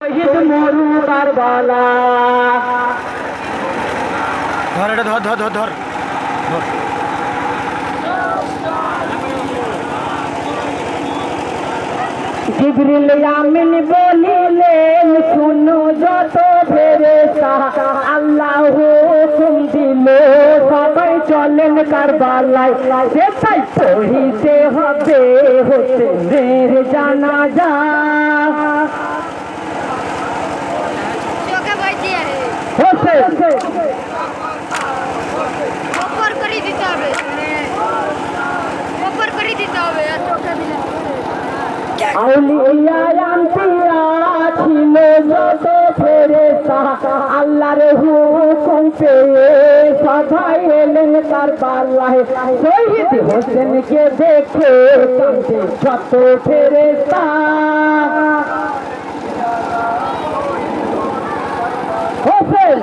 মরু কারবালা ধর এটা ধর ধর ধর ধর। ধর। জিবরিল আমিন বলিলেন শুনো যত ফেরেশতা আল্লাহ হুকুম দিল সবাই চলেন কারবালায়। সেটাই পড়িতে হবে হতে মের জানাজা। চোখে হোসেন ওপর করে দিতে হবে। ওপর করে দিতে হবে। ছিল যত আল্লাহর হুকুম পেয়ে সবাই এলেন কারবালায়। শহীদ হোসেনকে দেখে কাঁদে যত ফেরেশতা হোসেন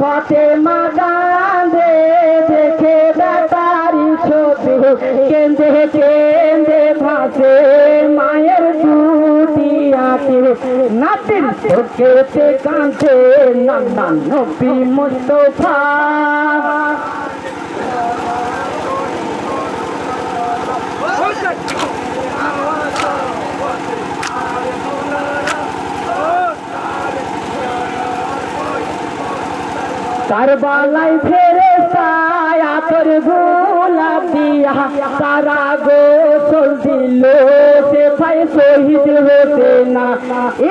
মাফতে মাগান্দে দেখে বেতারি ছবি কেন্দে কেন্দে ভাসে, মায়ের দুটি আঁকে নাতির চোখেতে কাঁদে, নান্না নবী মুস্তফা। কারবালাই ফেরে আতর গোলাপ দিয়া। তারা গোসল দিল, সে ভাই শহীদ হতে না।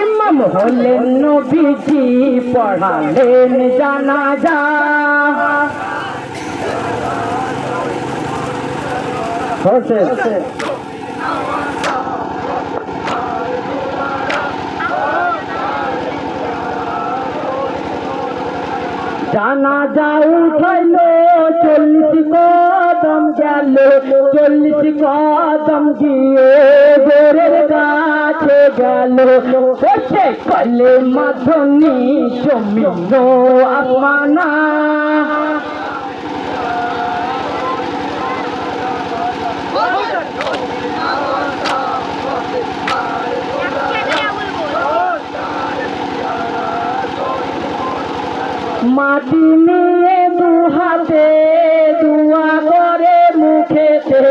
ইমাম হলেন নবীজি, পড়ালেন জানা যা হোসেন জানা যা উঠাইল, চল্লিশ কদম গেল, চল্লিশ কদম গিয়ে বেরের কাছে গেল। সে কলে মাধনি জমিন আসমানা মাটি নিয়ে দু হাতে দুয়া করে মুখেতে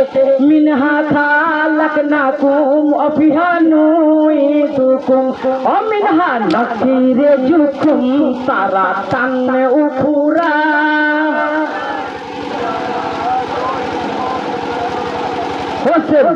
মিনহা খালাক নাকুম অফিহানুই দুকুম। অমিনহা নকিরে জুকুম তারা টানে উফুরা হোসেন।